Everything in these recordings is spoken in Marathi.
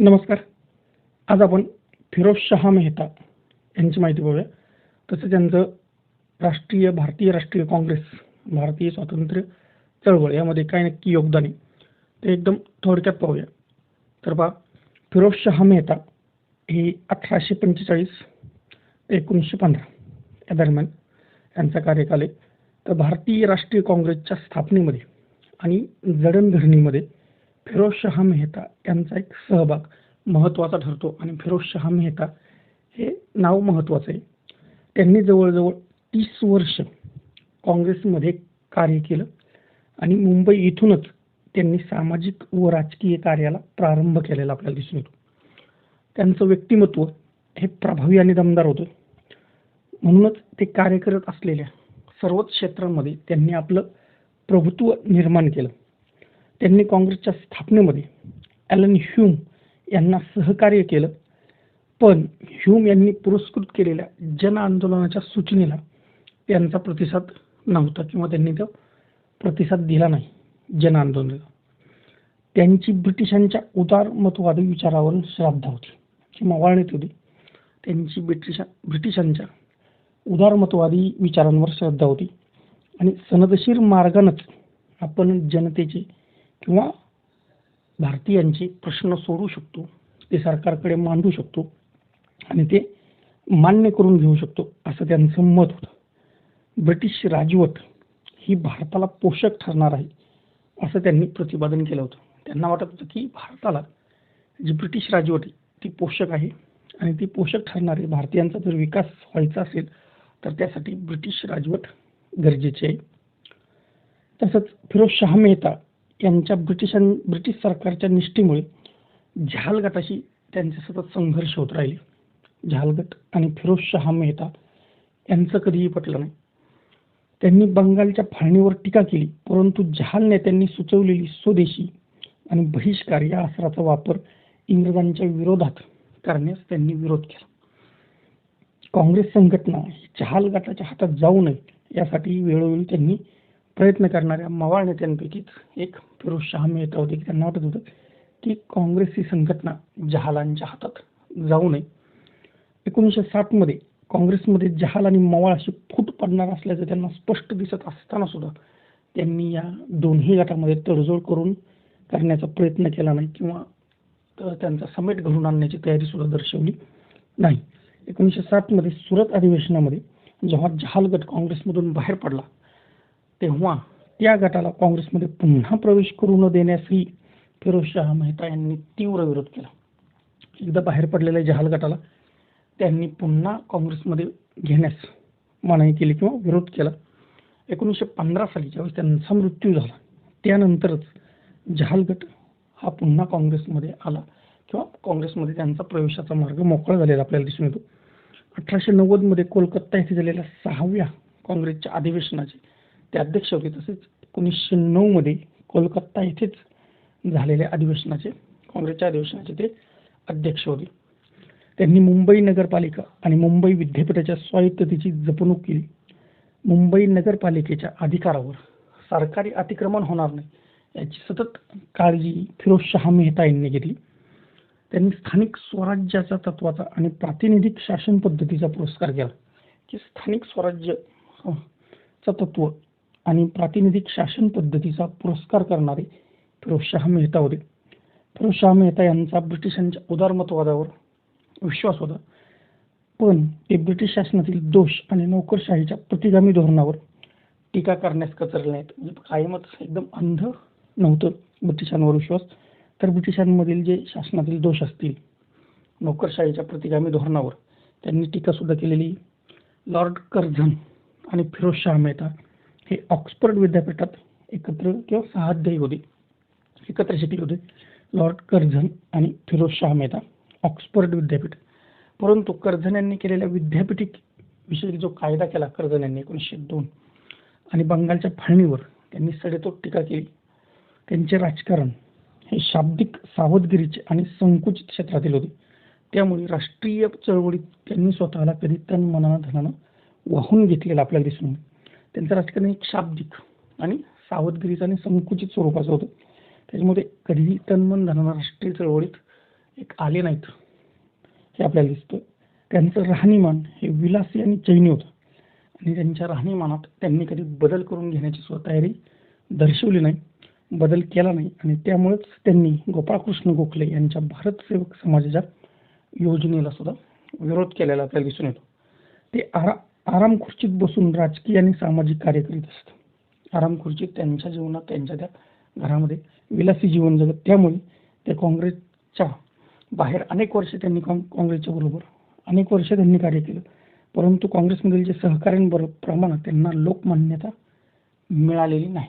नमस्कार. आज आपण फिरोज शहा मेहता यांची माहिती बघूया. तसं त्यांचं राष्ट्रीय भारतीय राष्ट्रीय काँग्रेस भारतीय स्वातंत्र्य चळवळ यामध्ये काय नक्की योगदान आहे ते एकदम थोडक्यात पाहूया. तर पहा फिरोज शहा मेहता हे अठराशे पंचेचाळीस ते एकोणीसशे पंधरा या दरम्यान यांचा कार्यकाल आहे. तर भारतीय राष्ट्रीय काँग्रेसच्या स्थापनेमध्ये आणि जडणघडणीमध्ये फिरोज शहा मेहता यांचा एक सहभाग महत्त्वाचा ठरतो आणि फिरोज शहा मेहता हे नाव महत्त्वाचं आहे. त्यांनी जवळजवळ तीस वर्ष काँग्रेसमध्ये कार्य केलं आणि मुंबई इथूनच त्यांनी सामाजिक व राजकीय कार्याला प्रारंभ केलेला आपल्याला दिसून येतो. त्यांचं व्यक्तिमत्व हे प्रभावी आणि दमदार होतं. म्हणूनच ते कार्य करत असलेल्या सर्वच क्षेत्रांमध्ये त्यांनी आपलं प्रभुत्व निर्माण केलं. त्यांनी काँग्रेसच्या स्थापनेमध्ये ॲलन ह्यूम यांना सहकार्य केलं. पण ह्यूम यांनी पुरस्कृत केलेल्या जन आंदोलनाच्या सूचनेला त्यांचा प्रतिसाद नव्हता किंवा त्यांनी तो प्रतिसाद दिला नाही जन आंदोलनाला त्यांची ब्रिटिशांच्या उदारमतवादी विचारावरून श्रद्धा होती. किंवा वाळणीत होती. त्यांची ब्रिटिशा ब्रिटिशांच्या उदारमतवादी विचारांवर श्रद्धा होती. आणि सनदशीर मार्गानंच आपण जनतेचे किंवा भारतीयांचे प्रश्न सोडू शकतो ते सरकारकडे मांडू शकतो आणि ते मान्य करून घेऊ शकतो असं त्यांचं मत होतं. ब्रिटिश राजवट ही भारताला पोषक ठरणार आहे असं त्यांनी प्रतिपादन केलं होतं. त्यांना वाटत होतं की भारताला जी ब्रिटिश राजवट आहे ती पोषक आहे आणि ती पोषक ठरणार आहे. भारतीयांचा जर विकास व्हायचा असेल तर त्यासाठी ब्रिटिश राजवट गरजेची आहे. तसंच फिरोज शाह मेहता यांच्या ब्रिटिशां ब्रिटिश सरकारच्या निष्ठेमुळे जहाल गटाशी त्यांचे सतत संघर्ष होत राहिले. जहाल गट आणि फिरोज शाह मेहता यांचं कधीही पटलं नाही. त्यांनी बंगालच्या फाळणीवर टीका केली परंतु जहाल नेत्यांनी सुचवलेली स्वदेशी आणि बहिष्कार या अस्त्राचा वापर इंग्रजांच्या विरोधात करण्यास त्यांनी विरोध केला. काँग्रेस संघटना ही जहाल गटाच्या हातात जाऊ नये यासाठी वेळोवेळी त्यांनी प्रयत्न करणाऱ्या मवाळ नेत्यांपैकीच एक फिरोज शहा मेहता होते की त्यांना वाटत होतं की काँग्रेस ही संघटना जहालांच्या हातात जाऊ नये. एकोणीसशे साठमध्ये काँग्रेसमध्ये जहाल आणि मवाळ अशी फूट पडणार असल्याचं त्यांना स्पष्ट दिसत असताना सुद्धा त्यांनी या दोन्ही गटामध्ये तडजोड करून करण्याचा प्रयत्न केला नाही किंवा त्यांचा समेट घडून आणण्याची तयारी सुद्धा दर्शवली नाही. एकोणीसशे साठमध्ये सुरत अधिवेशनामध्ये जेव्हा जहाल गट काँग्रेसमधून बाहेर पडला तेव्हा त्या गटाला काँग्रेसमध्ये पुन्हा प्रवेश करू न देण्यासही फिरोजशाह मेहता यांनी तीव्र विरोध केला. एकदा बाहेर पडलेल्या जहाल गटाला त्यांनी पुन्हा काँग्रेसमध्ये घेण्यास मनाई केली किंवा विरोध केला. एकोणीसशे पंधरा साली ज्यावेळेस त्यांचा मृत्यू झाला त्यानंतरच जहाल गट हा पुन्हा काँग्रेसमध्ये आला किंवा काँग्रेसमध्ये त्यांचा प्रवेशाचा मार्ग मोकळा झालेला आपल्याला दिसून येतो. अठराशे नव्वदमध्ये कोलकाता येथे झालेल्या सहाव्या काँग्रेसच्या अधिवेशनाचे ते अध्यक्ष होते. तसेच एकोणीसशे नऊमध्ये कोलकाता येथेच झालेल्या अधिवेशनाचे काँग्रेसच्या अधिवेशनाचे ते अध्यक्ष होते. त्यांनी मुंबई नगरपालिका आणि मुंबई विद्यापीठाच्या स्वायत्ततेची जपणूक केली. मुंबई नगरपालिकेच्या अधिकारावर सरकारी अतिक्रमण होणार नाही याची सतत काळजी फिरोज शहा मेहता यांनी घेतली. त्यांनी स्थानिक स्वराज्याचा तत्वाचा आणि प्रातिनिधिक शासन पद्धतीचा पुरस्कार केला. की स्थानिक स्वराज्य चा तत्व आणि प्रातिनिधिक शासन पद्धतीचा पुरस्कार करणारे फिरोज शाह मेहता होते. फिरोज शाह मेहता यांचा ब्रिटिशांच्या उदारमतवादावर विश्वास होता. पण ते ब्रिटिश शासनातील दोष आणि नोकरशाहीच्या प्रतिगामी धोरणावर टीका करण्यास कचरले नाहीत. म्हणजे कायमच एकदम अंध नव्हतं ब्रिटिशांवर विश्वास. तर ब्रिटिशांमधील जे शासनातील दोष असतील नोकरशाहीच्या प्रतिगामी धोरणावर त्यांनी टीकासुद्धा केलेली. लॉर्ड कर्झन आणि फिरोज शाह मेहता हे ऑक्सफर्ड विद्यापीठात एकत्र किंवा सहाध्यायी होते. एकत्र शिकले होते. लॉर्ड कर्झन आणि फिरोज शाह मेहता ऑक्सफर्ड विद्यापीठ. परंतु कर्झन यांनी केलेल्या विद्यापीठिक विषयी जो कायदा केला कर्झन यांनी एकोणीसशे दोन आणि बंगालच्या फाळणीवर त्यांनी सडेतोड टीका केली. त्यांचे राजकारण हे शाब्दिक सावधगिरीचे आणि संकुचित क्षेत्रातील होते. त्यामुळे राष्ट्रीय चळवळीत त्यांनी स्वतःला कधी तन मनानं धनानं वाहून घेतलेलं आपल्याला दिसून त्यांचं राजकारण एक शाब्दिक आणि सावधगिरीचं आणि संकुचित स्वरूपाचं होतं. त्याच्यामध्ये कधीही तन्मन धनानं राष्ट्रीय चळवळीत एक आले नाहीत हे आपल्याला दिसतं त्यांचं राहणीमान हे विलासी आणि चैनी होतं. आणि त्यांच्या राहणीमानात त्यांनी कधी बदल करून घेण्याची स्वतयारी तयारी दर्शवली नाही बदल केला नाही. आणि त्यामुळेच त्यांनी गोपाळकृष्ण गोखले यांच्या भारत सेवक समाजाच्या योजनेला सुद्धा विरोध केलेला आपल्याला दिसून येतो. ते आरा आराम खुर्चीत बसून राजकीय आणि सामाजिक कार्य करीत असत. आराम खुर्चीत त्यांच्या जीवनात त्यांच्या त्या घरामध्ये विलासी जीवन जगत. त्यामुळे ते काँग्रेसच्या बाहेर अनेक वर्ष त्यांनी काँग्रेसच्या बरोबर अनेक वर्ष त्यांनी कार्य केलं. परंतु काँग्रेसमधील जे सहकाऱ्यांबरोबर प्रमाणात त्यांना लोकमान्यता मिळालेली नाही.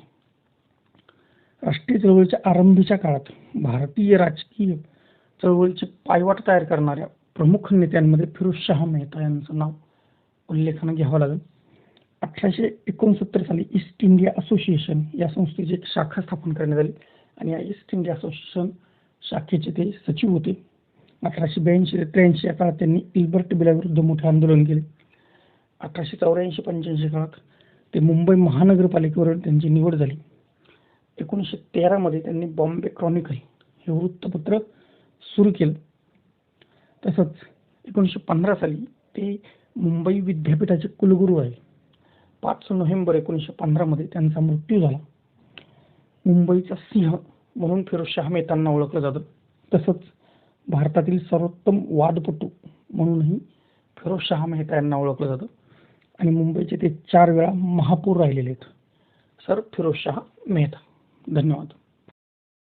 राष्ट्रीय चळवळीच्या आरंभीच्या काळात भारतीय राजकीय चळवळीची पायवाट तयार करणाऱ्या प्रमुख नेत्यांमध्ये फिरोज शहा मेहता यांचं नाव उल्लेखानं घ्यावा लागेल. अठराशे एकोणसत्तर साली ईस्ट इंडिया असोसिएशन या संस्थेची एक शाखा स्थापन करण्यात आली. आणि या ईस्ट इंडिया असोसिएशन शाखेचे ते सचिव होते. अठराशे ब्याऐंशी ते त्र्याऐंशी या काळात त्यांनी इल्बर्ट बिलाविरुद्ध मोठे आंदोलन केले. अठराशे चौऱ्याऐंशी पंच्याऐंशी काळात ते मुंबई महानगरपालिकेवर त्यांची निवड झाली. एकोणीसशे तेरामध्ये त्यांनी बॉम्बे क्रॉनिकल हे वृत्तपत्र सुरू केलं. तसंच एकोणीसशे पंधरा साली ते मुंबई विद्यापीठाचे कुलगुरू आहे. पाच नोव्हेंबर एकोणीसशे पंधरामध्ये त्यांचा मृत्यू झाला. मुंबईचा सिंह म्हणून फिरोजशाह मेहतांना ओळखलं जातं. तसंच भारतातील सर्वोत्तम वादपटू म्हणूनही फिरोजशाह मेहता यांना ओळखलं जातं. आणि मुंबईचे ते चार वेळा महापौर राहिलेले आहेत. सर फिरोजशाह मेहता. धन्यवाद.